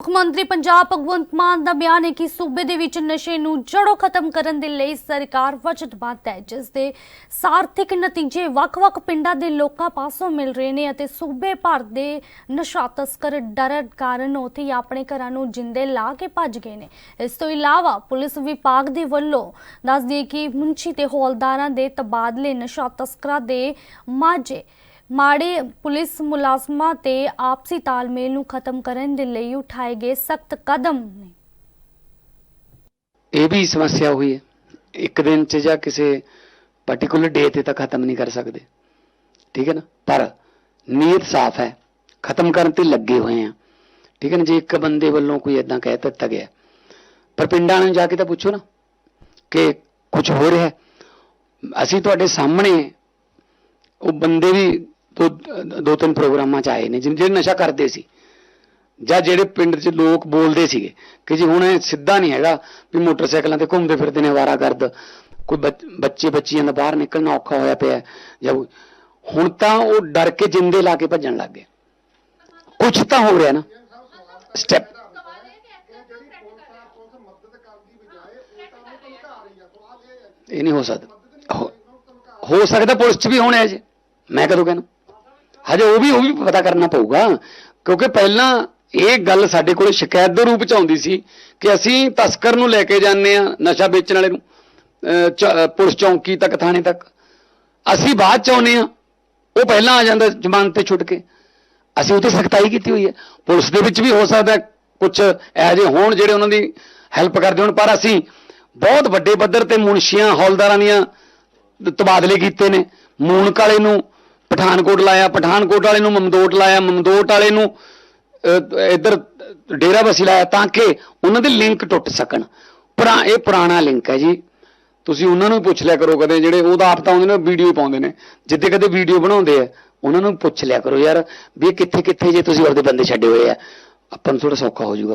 ਮੁੱਖ ਮੰਤਰੀ ਪੰਜਾਬ ਭਗਵੰਤ ਮਾਨ ਦਾ ਬਿਆਨ ਹੈ ਕਿ ਸੂਬੇ ਦੇ ਵਿੱਚ ਨਸ਼ੇ ਨੂੰ ਜੜੋਂ ਖਤਮ ਕਰਨ ਦੇ ਲਈ ਸਰਕਾਰ ਵਚਨਬੱਧ ਹੈ, ਜਿਸ ਦੇ ਸਾਰਥਿਕ ਨਤੀਜੇ ਵੱਖ-ਵੱਖ ਪਿੰਡਾਂ ਦੇ ਲੋਕਾਂ ਪਾਸੋਂ ਮਿਲ ਰਹੇ ਨੇ ਅਤੇ ਸੂਬੇ ਭਰ ਦੇ ਨਸ਼ਾ ਤਸਕਰ ਡਰ ਕਾਰਨ ਉੱਥੇ ਹੀ ਆਪਣੇ ਘਰਾਂ ਨੂੰ ਜਿੰਦੇ ਲਾ ਕੇ ਭੱਜ ਗਏ ਨੇ। ਇਸ ਤੋਂ ਇਲਾਵਾ ਪੁਲਿਸ ਵਿਭਾਗ ਦੇ ਵੱਲੋਂ ਦੱਸਦੀ ਦਈਏ ਕਿ ਮੁੰਸ਼ੀ ਤੇ ਹੌਲਦਾਰਾਂ ਦੇ ਤਬਾਦਲੇ ਨਸ਼ਾ ਤਸਕਰਾਂ ਦੇ ਮਾਝੇ ਮਾੜੇ ਪੁਲਿਸ ਮੁਲਾਜ਼ਮਾਂ ਤੇ ਆਪਸੀ ਤਾਲਮੇਲ ਨੂੰ ਖਤਮ ਕਰਨ ਦੇ ਲਈ ਉਠਾਏ ਗਏ ਸਖਤ ਕਦਮ ਨੇ। ਇਹ ਵੀ ਸਮੱਸਿਆ ਹੋਈ ਹੈ। ਇੱਕ ਦਿਨ ਚ ਜਾਂ ਕਿਸੇ ਪਾਰਟਿਕੂਲਰ ਡੇ ਤੇ ਤਾਂ ਖਤਮ ਨਹੀਂ ਕਰ ਸਕਦੇ। ਠੀਕ ਹੈ ਨਾ? ਪਰ ਨੀਅਤ ਸਾਫ਼ ਹੈ। ਖਤਮ ਕਰਨ ਤੇ ਲੱਗੇ ਹੋਏ ਆ ਠੀਕ ਹੈ ਨਾ? ਜੇ ਇੱਕ ਬੰਦੇ ਵੱਲੋਂ ਕੋਈ ਇਦਾਂ ਕਹਿ ਦਿੱਤਾ ਗਿਆ ਪਰ ਪਿੰਡਾਂ ਨੂੰ ਜਾ ਕੇ ਤਾਂ ਪੁੱਛੋ ਨਾ ਕਿ ਕੁਝ ਹੋ ਰਿਹਾ ਅਸੀਂ ਤੁਹਾਡੇ ਸਾਹਮਣੇ ਉਹ ਬੰਦੇ ਵੀ ਦੋ ਦੋ ਤਿੰਨ ਪ੍ਰੋਗਰਾਮਾਂ ਚ ਆਏ ਨੇ, ਜਿਨ- ਜਿਹੜੇ ਨਸ਼ਾ ਕਰਦੇ ਸੀ। ਜਾਂ ਜਿਹੜੇ ਪਿੰਡ 'ਚ ਲੋਕ ਬੋਲਦੇ ਸੀਗੇ ਕਿ ਜੀ ਹੁਣ ਇਹ ਸਿੱਧਾ ਨਹੀਂ ਹੈਗਾ ਵੀ ਮੋਟਰਸਾਈਕਲਾਂ ਤੇ ਘੁੰਮਦੇ ਫਿਰਦੇ ਨੇ ਆਵਾਰਾਗਰਦ ਕੋਈ ਬੱਚ- ਬੱਚੇ ਬੱਚੀਆਂ ਦਾ ਬਾਹਰ ਨਿਕਲਣਾ ਔਖਾ ਹੋਇਆ ਪਿਆ ਜਾਂ ਹੁਣ ਤਾਂ ਉਹ ਡਰ ਕੇ ਜਿੰਦੇ ਲਾ ਕੇ ਭੱਜਣ ਲੱਗ ਗਏ। ਕੁਝ ਤਾਂ ਹੋ ਰਿਹਾ ਨਾ। ਸਟੈਪ ਇਹ ਨਹੀਂ ਹੋ ਸਕਦਾ। ਹੋ- ਸਕਦਾ ਪੁਲਿਸ 'ਚ ਵੀ ਹੋਣਾ ਹੈ ਜੀ। ਮੈਂ ਕਦੋਂ ਕਹਿਣਾ? ਹਜੇ ਉਹ ਵੀ ਉਹ ਵੀ ਪਤਾ ਕਰਨਾ ਪਊਗਾ। ਕਿਉਂਕਿ ਪਹਿਲਾਂ ਇਹ ਗੱਲ ਸਾਡੇ ਕੋਲ ਸ਼ਿਕਾਇਤ ਦੇ ਰੂਪ ਚ ਆਉਂਦੀ ਸੀ ਕਿ ਅਸੀਂ ਤਸਕਰ ਨੂੰ ਲੈ ਕੇ ਜਾਂਦੇ ਆ ਨਸ਼ਾ ਵੇਚਣ ਵਾਲੇ ਨੂੰ ਚ- ਪੁਲਿਸ ਚੌਂਕੀ ਤੱਕ, ਥਾਣੇ ਤੱਕ। ਅਸੀਂ ਬਾਅਦ ਚ ਆਉਨੇ ਆ ਉਹ ਪਹਿਲਾਂ ਆ ਜਾਂਦਾ ਜ਼ਮਾਨਤ ਤੇ ਛੁੱਟ ਕੇ। ਅਸੀਂ ਉਹ ਤੇ ਸਖਤਾਈ ਕੀਤੀ ਹੋਈ ਹੈ। ਪੁਲਿਸ ਦੇ ਵਿੱਚ ਵੀ ਹੋ ਸਕਦਾ ਕੁਝ ਇਹੋ ਜਿਹੇ ਹੋਣ ਜਿਹੜੇ ਉਹਨਾਂ ਦੀ ਹੈਲਪ ਕਰਦੇ ਹੋਣ, ਪਰ ਅਸੀਂ ਬਹੁਤ ਵੱਡੇ ਪੱਧਰ ਤੇ ਮੁਨਸ਼ੀਆਂ, ਹੌਲਦਾਰਾਂ ਦੀਆਂ ਤਬਾਦਲੇ ਕੀਤੇ ਨੇ। ਮੂਨਕ ਕਾਲੇ ਨੂੰ ਪਠਾਨਕੋਟ ਲਾਇਆ, ਪਠਾਨਕੋਟ ਵਾਲੇ ਨੂੰ ਮਮਦੋਟ ਲਾਇਆ, ਮਮਦੋਟ ਵਾਲੇ ਨੂੰ ਇੱਧਰ ਡੇਰਾ ਬਸੀ ਲਾਇਆ ਤਾਂ ਕਿ ਉਹਨਾਂ ਦੇ ਲਿੰਕ ਟੁੱਟ ਸਕਣ। ਪੁਰਾ, ਇਹ ਪੁਰਾਣਾ ਲਿੰਕ ਹੈ ਜੀ। ਤੁਸੀਂ ਉਹਨਾਂ ਨੂੰ ਪੁੱਛ ਲਿਆ ਕਰੋ ਕਦੇ, ਜਿਹੜੇ ਉਹ ਤਾਂ ਆਪ ਤਾਂ ਆਉਂਦੇ ਨੇ ਵੀਡੀਓ ਪਾਉਂਦੇ ਨੇ। ਜਿੱਦੇ ਕਦੇ ਵੀਡੀਓ ਬਣਾਉਂਦੇ ਆ, ਉਹਨਾਂ ਨੂੰ ਪੁੱਛ ਲਿਆ ਕਰੋ ਯਾਰ ਵੀ ਇਹ ਕਿੱਥੇ ਕਿੱਥੇ ਜੇ ਤੁਸੀਂ ਆਪਦੇ ਬੰਦੇ ਛੱਡੇ ਹੋਏ ਆ। ਆਪਾਂ ਨੂੰ ਥੋੜਾ ਸੌਖਾ ਹੋ ਜਾਊਗਾ